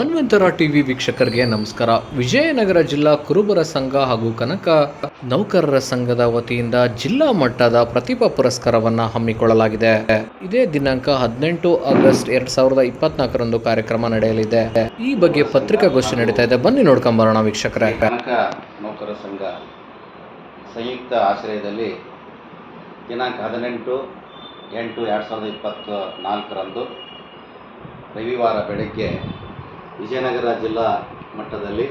ಹನುಮಂತರ TV ವೀಕ್ಷಕರಿಗೆ ನಮಸ್ಕಾರ. ವಿಜಯನಗರ ಜಿಲ್ಲಾ ಕುರುಬರ ಸಂಘ ಹಾಗೂ ಕನಕ ನೌಕರರ ಸಂಘದ ವತಿಯಿಂದ ಜಿಲ್ಲಾ ಮಟ್ಟದ ಪ್ರತಿಭಾ ಪುರಸ್ಕಾರವನ್ನು ಹಮ್ಮಿಕೊಳ್ಳಲಾಗಿದೆ. ಇದೇ ದಿನಾಂಕ ಹದಿನೆಂಟು ಆಗಸ್ಟ್ ಎರಡ್ ಸಾವಿರದ ಇಪ್ಪತ್ನಾಲ್ಕರಂದು ಕಾರ್ಯಕ್ರಮ ನಡೆಯಲಿದೆ. ಈ ಬಗ್ಗೆ ಪತ್ರಿಕಾಗೋಷ್ಠಿ ನಡೀತಾ ಇದೆ. ಬನ್ನಿ ನೋಡ್ಕೊಂಬರೋಣ ವೀಕ್ಷಕರೇ. ಕನಕ ನೌಕರ ಸಂಘ ಸಂಯುಕ್ತ ಆಶ್ರಯದಲ್ಲಿ ದಿನಾಂಕ ಹದಿನೆಂಟು ಎಂಟು ಎರಡು ಸಾವಿರದ ಇಪ್ಪತ್ತ ನಾಲ್ಕರಂದು ರವಿವಾರ ಬೆಳಗ್ಗೆ ವಿಜಯನಗರ ಜಿಲ್ಲಾ ಮಟ್ಟದಲ್ಲಿ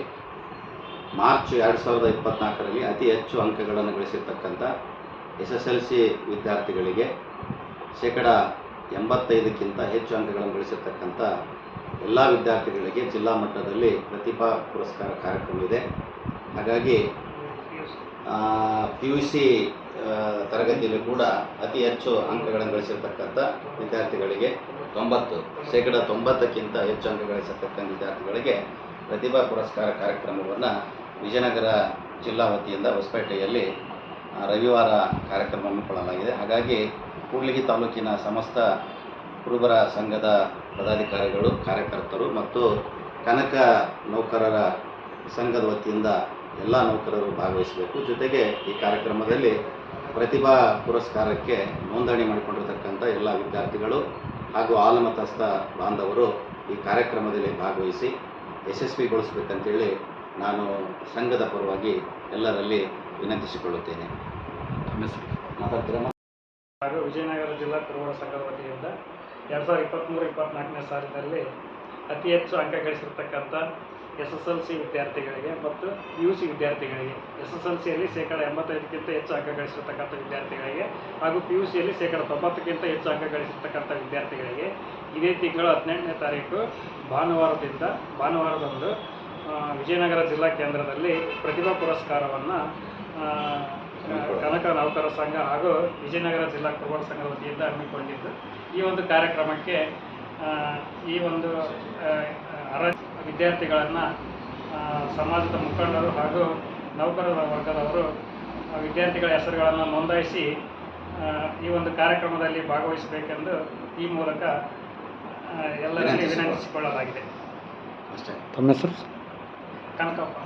ಮಾರ್ಚ್ ಎರಡು ಸಾವಿರದ ಇಪ್ಪತ್ತ್ನಾಲ್ಕರಲ್ಲಿ ಅತಿ ಹೆಚ್ಚು ಅಂಕಗಳನ್ನು ಗಳಿಸಿರ್ತಕ್ಕಂಥ ಎಸ್ ಎಸ್ ಎಲ್ ಸಿ ವಿದ್ಯಾರ್ಥಿಗಳಿಗೆ ಶೇಕಡ ಎಂಬತ್ತೈದಕ್ಕಿಂತ ಹೆಚ್ಚು ಅಂಕಗಳನ್ನು ಗಳಿಸಿರ್ತಕ್ಕಂಥ ಎಲ್ಲ ವಿದ್ಯಾರ್ಥಿಗಳಿಗೆ ಜಿಲ್ಲಾ ಮಟ್ಟದಲ್ಲಿ ಪ್ರತಿಭಾ ಪುರಸ್ಕಾರ ಕಾರ್ಯಕ್ರಮವಿದೆ ಹಾಗಾಗಿ ಪಿ ಯು ಸಿ ತರಗತಿಯಲ್ಲಿ ಕೂಡ ಅತಿ ಹೆಚ್ಚು ಅಂಕಗಳನ್ನು ಗಳಿಸಿರ್ತಕ್ಕಂಥ ವಿದ್ಯಾರ್ಥಿಗಳಿಗೆ ತೊಂಬತ್ತು, ಶೇಕಡ ತೊಂಬತ್ತಕ್ಕಿಂತ ಹೆಚ್ಚು ಅಂಕ ಗಳಿಸಿರ್ತಕ್ಕಂಥ ವಿದ್ಯಾರ್ಥಿಗಳಿಗೆ ಪ್ರತಿಭಾ ಪುರಸ್ಕಾರ ಕಾರ್ಯಕ್ರಮವನ್ನು ವಿಜಯನಗರ ಜಿಲ್ಲಾ ವತಿಯಿಂದ ಹೊಸಪೇಟೆಯಲ್ಲಿ ರವಿವಾರ ಕಾರ್ಯಕ್ರಮ ಹಮ್ಮಿಕೊಳ್ಳಲಾಗಿದೆ ಹಾಗಾಗಿ ಕೂಡ್ಲಿಗಿ ತಾಲೂಕಿನ ಸಮಸ್ತ ಕುರುಬರ ಸಂಘದ ಪದಾಧಿಕಾರಿಗಳು, ಕಾರ್ಯಕರ್ತರು ಮತ್ತು ಕನಕ ನೌಕರರ ಸಂಘದ ವತಿಯಿಂದ ಎಲ್ಲ ನೌಕರರು ಭಾಗವಹಿಸಬೇಕು. ಜೊತೆಗೆ ಈ ಕಾರ್ಯಕ್ರಮದಲ್ಲಿ ಪ್ರತಿಭಾ ಪುರಸ್ಕಾರಕ್ಕೆ ನೋಂದಣಿ ಮಾಡಿಕೊಂಡಿರ್ತಕ್ಕಂಥ ಎಲ್ಲ ವಿದ್ಯಾರ್ಥಿಗಳು ಹಾಗೂ ಆಲಮತಸ್ಥ ಬಾಂಧವರು ಈ ಕಾರ್ಯಕ್ರಮದಲ್ಲಿ ಭಾಗವಹಿಸಿ ಯಶಸ್ವಿಗೊಳಿಸಬೇಕಂತೇಳಿ ನಾನು ಸಂಘದ ಪರವಾಗಿ ಎಲ್ಲರಲ್ಲಿ ವಿನಂತಿಸಿಕೊಳ್ಳುತ್ತೇನೆ. ಹಾಗೂ ವಿಜಯನಗರ ಜಿಲ್ಲಾ ಕುರುಬರ ಸಂಘದ ವತಿಯಿಂದ ಎರಡು ಸಾವಿರದ ಇಪ್ಪತ್ತ್ಮೂರು ಇಪ್ಪತ್ತ್ನಾಲ್ಕನೇ ಸಾಲಿನಲ್ಲಿ ಅತಿ ಹೆಚ್ಚು ಅಂಕ ಗಳಿಸಿರ್ತಕ್ಕಂಥ ಎಸ್ ಎಸ್ ಎಲ್ ಸಿ ವಿದ್ಯಾರ್ಥಿಗಳಿಗೆ ಮತ್ತು ಯು ಸಿ ವಿದ್ಯಾರ್ಥಿಗಳಿಗೆ. ಎಸ್ ಎಸ್ ಎಲ್ ಸಿಯಲ್ಲಿ ಶೇಕಡ ಎಂಬತ್ತೈದಕ್ಕಿಂತ ಹೆಚ್ಚು ಅಂಕ ಗಳಿಸಿರ್ತಕ್ಕಂಥ ವಿದ್ಯಾರ್ಥಿಗಳಿಗೆ ಹಾಗೂ ಪಿ ಯು ಸಿಯಲ್ಲಿ ಶೇಕಡ ತೊಂಬತ್ತಕ್ಕಿಂತ ಹೆಚ್ಚು ಅಂಕ ಗಳಿಸಿರ್ತಕ್ಕಂಥ ವಿದ್ಯಾರ್ಥಿಗಳಿಗೆ. ಇದೇ ತಿಂಗಳು ಹದಿನೆಂಟನೇ ತಾರೀಕು ಭಾನುವಾರದಿಂದ ಭಾನುವಾರದಂದು ವಿಜಯನಗರ ಜಿಲ್ಲಾ ಕೇಂದ್ರದಲ್ಲಿ ಪ್ರತಿಭಾ ಪುರಸ್ಕಾರವನ್ನು ಕನಕ ನೌಕರ ಸಂಘ ಹಾಗೂ ವಿಜಯನಗರ ಜಿಲ್ಲಾ ಕುರುಬರ ಸಂಘದ ವತಿಯಿಂದ ಹಮ್ಮಿಕೊಂಡಿದ್ದು. ಈ ಒಂದು ಕಾರ್ಯಕ್ರಮಕ್ಕೆ ಈ ಒಂದು ವಿದ್ಯಾರ್ಥಿಗಳನ್ನು ಸಮಾಜದ ಮುಖಂಡರು ಹಾಗೂ ನೌಕರರ ವರ್ಗದವರು ಆ, ವಿದ್ಯಾರ್ಥಿಗಳ ಹೆಸರುಗಳನ್ನು ನೋಂದಾಯಿಸಿ ಈ ಒಂದು ಕಾರ್ಯಕ್ರಮದಲ್ಲಿ ಭಾಗವಹಿಸಬೇಕೆಂದು ಈ ಮೂಲಕ ಎಲ್ಲರಿಗೂ ಎಲ್ಲರಲ್ಲಿ ವಿನಂತಿಸಿಕೊಳ್ಳಲಾಗಿದೆ. ಅಷ್ಟೇ. ತಮ್ಮ ಹೆಸರು? ಕನಕಪ್ಪ.